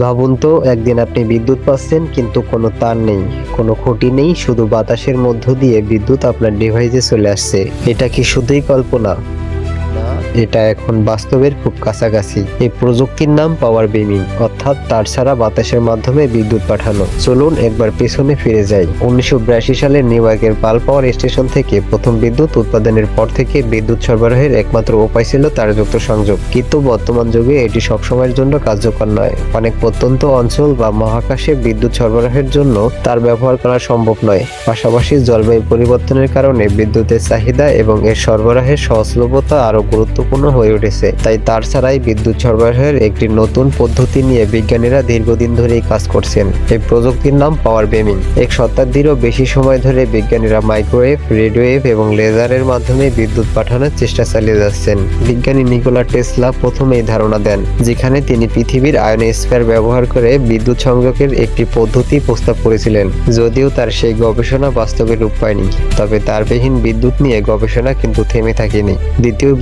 ভাবুন তো, একদিন আপনি বিদ্যুৎ পাচ্ছেন, কিন্তু কোনো তার নেই, কোনো খুঁটি নেই, শুধু বাতাসের মধ্য দিয়ে বিদ্যুৎ আপনার ডিভাইসে চলে আসছে। এটা কি শুধুই কল্পনা? এটা এখন বাস্তবের খুব কাছাকাছি। এই প্রযুক্তির নাম পাওয়ার বিমিং অর্থাৎ তার ছাড়া বাতাসের মাধ্যমে বিদ্যুৎ পাঠানো। চলুন একবার পেছনে ফিরে যাই। উনিশশো সালে নিউ ইয়র্কের পাল পাওয়ার স্টেশন থেকে প্রথম বিদ্যুৎ উৎপাদনের পর থেকে বিদ্যুৎ সরবরাহের একমাত্র উপায় ছিল তারযুক্ত সংযোগ। কিন্তু বর্তমান যুগে এটি সবসময়ের জন্য কার্যকর নয়। অনেক প্রত্যন্ত অঞ্চল বা মহাকাশে বিদ্যুৎ সরবরাহের জন্য তার ব্যবহার করা সম্ভব নয়। পাশাপাশি জলবায়ু পরিবর্তনের কারণে বিদ্যুতের চাহিদা এবং এর সরবরাহের সহজলভ্যতা আরও গুরুত্বপূর্ণ হয়ে উঠেছে। তাই তার ছাড়াই বিদ্যুৎ সরবরাহের একটি নতুন পদ্ধতি নিয়ে বিজ্ঞানীরা দীর্ঘদিন ধরেই কাজ করছেন। এই প্রযুক্তির নাম পাওয়ার বেমিং। এক শতাব্দীরও বেশি সময় ধরে বিজ্ঞানীরা মাইক্রোওয়েভ রেডিওওয়েভ এবং লেজারের মাধ্যমে বিদ্যুৎ পাঠানোর চেষ্টা চালিয়ে যাচ্ছেন। বিজ্ঞানী নিকোলা টেসলা প্রথম এই ধারণা দেন, যেখানে তিনি পৃথিবীর আয়নোস্ফিয়ার ব্যবহার করে বিদ্যুৎ সংযোগের একটি পদ্ধতি প্রস্তাব করেছিলেন, যদিও তার সেই গবেষণা বাস্তবে রূপ পায়নি। তবে তারবিহীন বিদ্যুৎ নিয়ে গবেষণা কিন্তু থেমে থাকেনি। দ্বিতীয়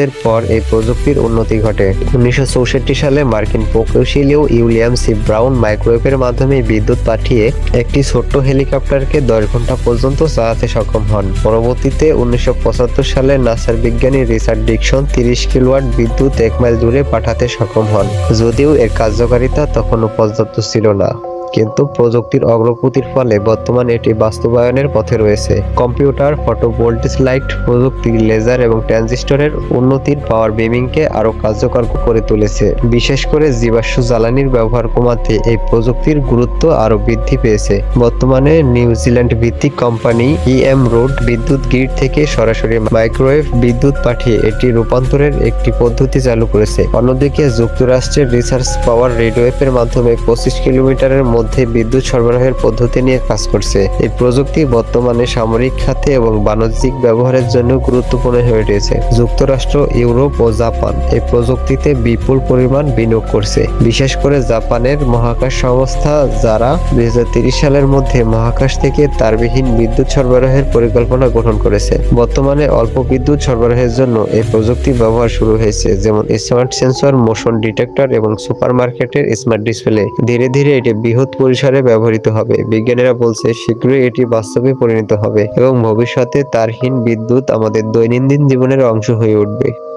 বিশ্বযুদ্ধের পর এই প্রযুক্তির উন্নতি ঘটে। উনিশশো চৌষট্টি সালে মার্কিন প্রকৌশলীয় উইলিয়াম সি ব্রাউন মাইক্রোওয়েভের মাধ্যমে বিদ্যুৎ পাঠিয়ে একটি ছোট্ট হেলিকপ্টারকে দশ ঘণ্টা পর্যন্ত চালাতে সক্ষম হন। পরবর্তীতে উনিশশো পঁচাত্তর সালে নাসার বিজ্ঞানী রিচার্ড ডিকশন তিরিশ কিলোয়াট বিদ্যুৎ এক মাইল দূরে পাঠাতে সক্ষম হন। যদিও এর কার্যকারিতা তখনও পর্যাপ্ত ছিল না। কিন্তু প্রযুক্তির অগ্রগতির ফলে বর্তমানে এটি বাস্তবায়নের পথে রয়েছে। কম্পিউটার, ফটো ভোল্টেজ লাইট প্রযুক্তি, লেজার এবং ট্রানজিস্টরের উন্নতির পাওয়ার বিমিংকে আরও কার্যকর করে তুলেছে। বিশেষ করে জীবাশ্ম জ্বালানির ব্যবহার কমাতে এই প্রযুক্তির গুরুত্ব আরও বৃদ্ধি পেয়েছে। বর্তমানে নিউজিল্যান্ড ভিত্তিক কোম্পানি ইএম রোড বিদ্যুৎ গ্রিড থেকে সরাসরি মাইক্রোওয়েভ বিদ্যুৎ পাঠিয়ে এটি রূপান্তরের একটি পদ্ধতি চালু করেছে। অন্যদিকে যুক্তরাষ্ট্রের রিসার্চ পাওয়ার রেডিওয়েভের মাধ্যমে পঁচিশ কিলোমিটারের মধ্যে বিদ্যুৎ সরবরাহের পদ্ধতি নিয়ে কাজ করছে। এই প্রযুক্তি বর্তমানে সামরিক খাতে এবং বাণিজ্যিক ব্যবহারের জন্য গুরুত্বপূর্ণ হয়ে উঠেছে। যুক্তরাষ্ট্র, ইউরোপ ও জাপান এই প্রযুক্তিতে বিপুল পরিমাণ বিনিয়োগ করছে। বিশেষ করে জাপানের মহাকাশ সংস্থা যারা দুই সালের মধ্যে মহাকাশ থেকে তারবিহীন বিদ্যুৎ সরবরাহের পরিকল্পনা গ্রহণ করেছে। বর্তমানে অল্প বিদ্যুৎ সরবরাহের জন্য এই প্রযুক্তি ব্যবহার শুরু হয়েছে, যেমন স্মার্ট সেন্সর, মোশন ডিটেক্টর এবং সুপারমার্কেটের স্মার্ট ডিসপ্লে ধীরে ধীরে এটি বৃহৎ পরিসরে ব্যবহৃত হবে। বিজ্ঞানীরা বলছে, শীঘ্রই এটি বাস্তবে পরিণত হবে এবং ভবিষ্যতে তারহীন বিদ্যুৎ আমাদের দৈনন্দিন জীবনের অংশ হয়ে উঠবে।